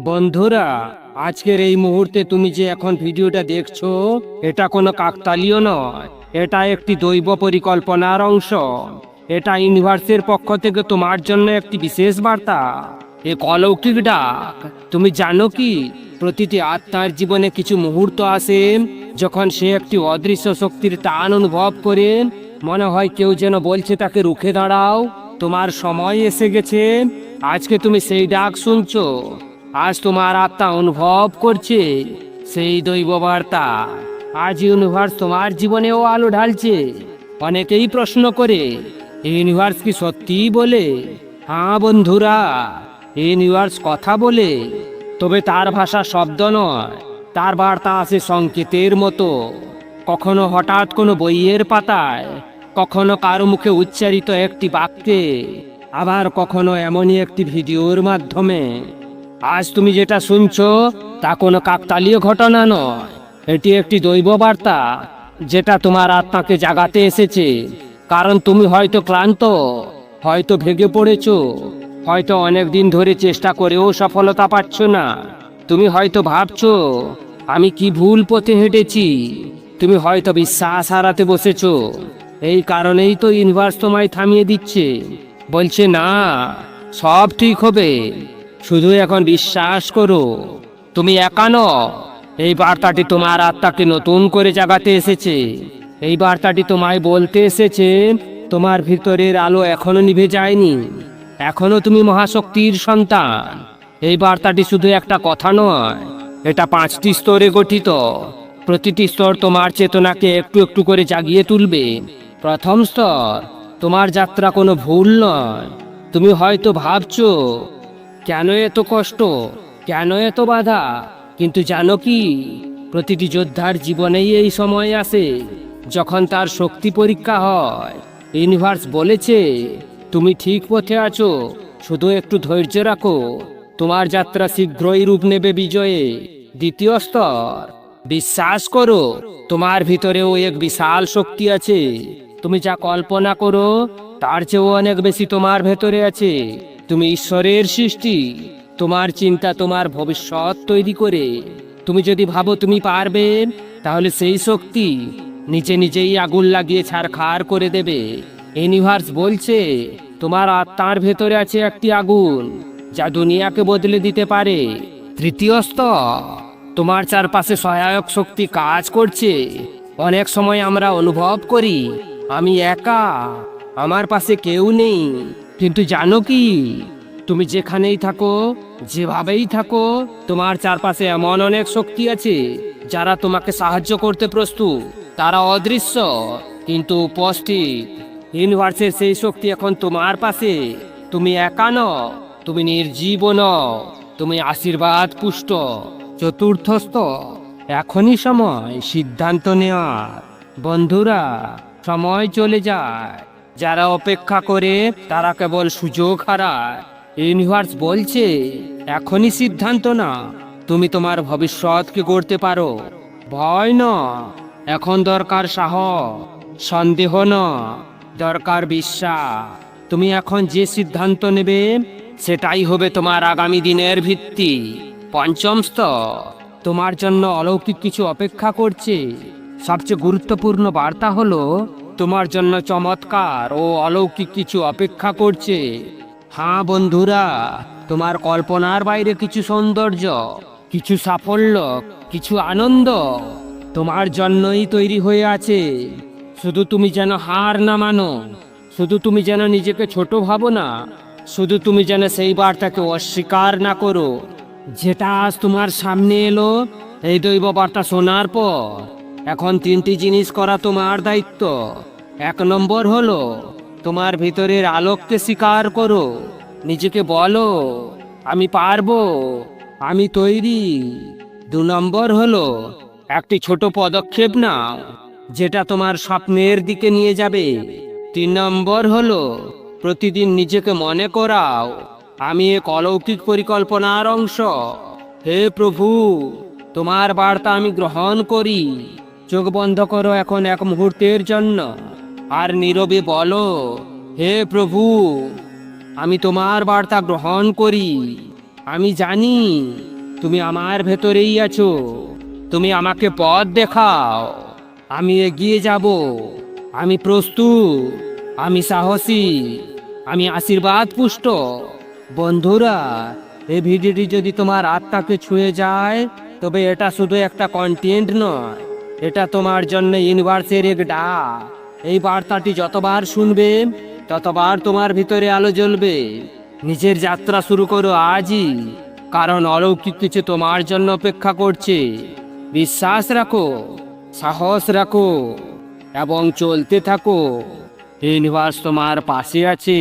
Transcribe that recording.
বন্ধুরা, আজকের এই মুহূর্তে তুমি যে এখন ভিডিওটা দেখছ, এটা কোনো কাকতালীয় নয়। এটা একটি দৈব পরিকল্পনার অংশ। এটা ইউনিভার্সের পক্ষ থেকে তোমার জন্য একটি বিশেষ বার্তা। এ অলৌকিক ডাক। তুমি জানো কি? প্রতিটি আত্মার জীবনে কিছু মুহূর্ত আসে, যখন সে একটি অদৃশ্য শক্তির টান অনুভব করে। মনে হয় কেউ যেন বলছে, তাকে রুখে দাঁড়াও। তোমার সময় এসে গেছে। আজকে তুমি সেই ডাক শুনছো। আজ তোমার আত্মা অনুভব করছে সেই দৈব বার্তা আজ ইউনিভার্স তোমার জীবনেও আলো ঢালছে। অনেকেই প্রশ্ন করে ইউনিভার্স কি সত্যিই বলে? হ্যাঁ বন্ধুরা ইউনিভার্স কথা বলে। তবে তার ভাষা শব্দ নয়, তার বার্তা আছে সংকেতের মতো। কখনো হঠাৎ কোনো বইয়ের পাতায়, কখনো কারও মুখে উচ্চারিত একটি বাক্যে, আবার কখনো এমনই একটি ভিডিওর মাধ্যমে। আজ তুমি যেটা শুনছো, তা কোনো কাকতালীয় ঘটনা নয়। এটি একটি দৈব বার্তা যেটা তোমার আত্মাকে জাগাতে এসেছে। কারণ তুমি হয়তো ক্লান্ত, হয়তো ভেঙে পড়েছো, হয়তো অনেক দিন ধরে চেষ্টা করেও সফলতা পাচ্ছ না। তুমি হয়তো ভাবছ, আমি কি ভুল পথে হেঁটেছি? তুমি হয়তো বিশ্বাস হারাতে বসেছো। এই কারণেই তো ইউনিভার্স তোমায় থামিয়ে দিচ্ছে। বলছে, না, সব ঠিক হবে। শুধু এখন বিশ্বাস করো। তুমি একা নও। এই বার্তাটি তোমার আত্মাকে নতুন করে জাগাতে এসেছে। এই বার্তাটি তোমায় বলতে এসেছে, তোমার ভিতরের আলো এখনও নিভে যায়নি। এখনও তুমি মহাশক্তির সন্তান। এই বার্তাটি শুধু একটা কথা নয়, এটা পাঁচটি স্তরে গঠিত। প্রতিটি স্তর তোমার চেতনাকে একটু একটু করে জাগিয়ে তুলবে। প্রথম স্তর, তোমার যাত্রা কোনো ভুল নয়। তুমি হয়তো ভাবছ কেন এত কষ্ট? কেন এত বাধা? কিন্তু জানো কি, প্রতিটি যোদ্ধার জীবনেই এই সময় আসে, যখন তার শক্তি পরীক্ষা হয়। ইউনিভার্স বলেছে, তুমি ঠিক পথে আছো, শুধু একটু ধৈর্য রাখো। তোমার যাত্রা শীঘ্রই রূপ নেবে বিজয়ে। দ্বিতীয় স্তর, বিশ্বাস করো, তোমার ভিতরেও এক বিশাল শক্তি আছে। তুমি যা কল্পনা করো, তার চেয়েও অনেক বেশি তোমার ভেতরে আছে। তুমি ঈশ্বরের সৃষ্টি, তোমার চিন্তা, তোমার ভবিষ্যৎ তৈরি করে। তুমি যদি ভাবো তুমি পারবে, তাহলে সেই শক্তি নিচে নিজেই আগুন লাগিয়ে ছাড়খাড় করে দেবে। ইউনিভার্স বলছে, তোমার আত্মার ভেতরে আছে একটি আগুন, যা দুনিয়াকে বদলে দিতে পারে। তৃতীয় স্তর, তোমার চারপাশে সহায়ক শক্তি কাজ করছে। অনেক সময় আমরা অনুভব করি, আমি একা, আমার পাশে কেউ নেই। কিন্তু জানো কি? তুমি যেখানেই থাকো, যেভাবেই থাকো, তোমার চারপাশে এমন অনেক শক্তি আছে, যারা তোমাকে সাহায্য করতে প্রস্তুত। তারা অদৃশ্য, কিন্তু উপস্থিত। ইউনিভার্সের সেই শক্তি এখন তোমার পাশে। তুমি একা নও, তুমি নির্জীব নও, তুমি আশীর্বাদ পুষ্ট চতুর্থ স্তর এখনই সময় সিদ্ধান্ত নেওয়ার। বন্ধুরা, সময় চলে যায়। যারা অপেক্ষা করে, তারা কেবল সুযোগ হারায়। ইউনিভার্স বলছে, এখনই সিদ্ধান্ত না তুমি তোমার ভবিষ্যৎকে গড়তে পারো। ভয় না, এখন দরকার সাহস, সন্দেহ না, দরকার বিশ্বাস। তুমি এখন যে সিদ্ধান্ত নেবে, সেটাই হবে তোমার আগামী দিনের ভিত্তি। পঞ্চম স্তর, তোমার জন্য অলৌকিক কিছু অপেক্ষা করছে। সবচেয়ে গুরুত্বপূর্ণ বার্তা হলো তোমার জন্য চমৎকার ও অলৌকিক কিছু অপেক্ষা করছে। হ্যাঁ বন্ধুরা, তোমার কল্পনার বাইরে কিছু সৌন্দর্য, কিছু সাফল্য, কিছু আনন্দ তোমার জন্যই তৈরি হয়ে আছে। শুধু তুমি যেন হার না মানো, শুধু তুমি যেন নিজেকে ছোট ভাবো না, শুধু তুমি যেন সেই বার্তাকে অস্বীকার না করো। যেটা আজ তোমার সামনে এলো, এই দৈব বার্তা শোনার পর এখন তিনটি জিনিস করা তোমার দায়িত্ব। এক নম্বর হলো, তোমার ভিতরের আলোককে স্বীকার করো। নিজেকে বলো, আমি পারব, আমি তৈরি। দু নম্বর হলো, একটি ছোট পদক্ষেপ নাও, যেটা তোমার স্বপ্নের দিকে নিয়ে যাবে। তিন নম্বর হলো, প্রতিদিন নিজেকে মনে করাও, আমি এক অলৌকিক পরিকল্পনার অংশ। হে প্রভু, তোমার বার্তা আমি গ্রহণ করি। চোখ বন্ধ করো এখন এক মুহূর্তের জন্য। আর নীরবে বলো, হে প্রভু, আমি তোমার বার্তা গ্রহণ করি। আমি জানি তুমি আমার ভেতরেই আছো। তুমি আমাকে পথ দেখাও। আমি এগিয়ে যাব। আমি প্রস্তুত। আমি সাহসী। আমি আশীর্বাদ পুষ্ট। বন্ধুরা, এই ভিডিওটি যদি তোমার আত্মাকে ছুঁয়ে যায়, তবে এটা শুধু একটা কন্টেন্ট নয়। এটা তোমার জন্য ইউনিভার্সের এক ডাক এই বার্তাটি যতবার শুনবে, ততবার তোমার ভিতরে আলো জ্বলবে। নিজের যাত্রা শুরু করো আজই, কারণ অলৌকিক কিছু তোমার জন্য অপেক্ষা করছে। বিশ্বাস রাখো, সাহস রাখো, এবং চলতে থাকো। ইউনিভার্স তোমার পাশে আছে।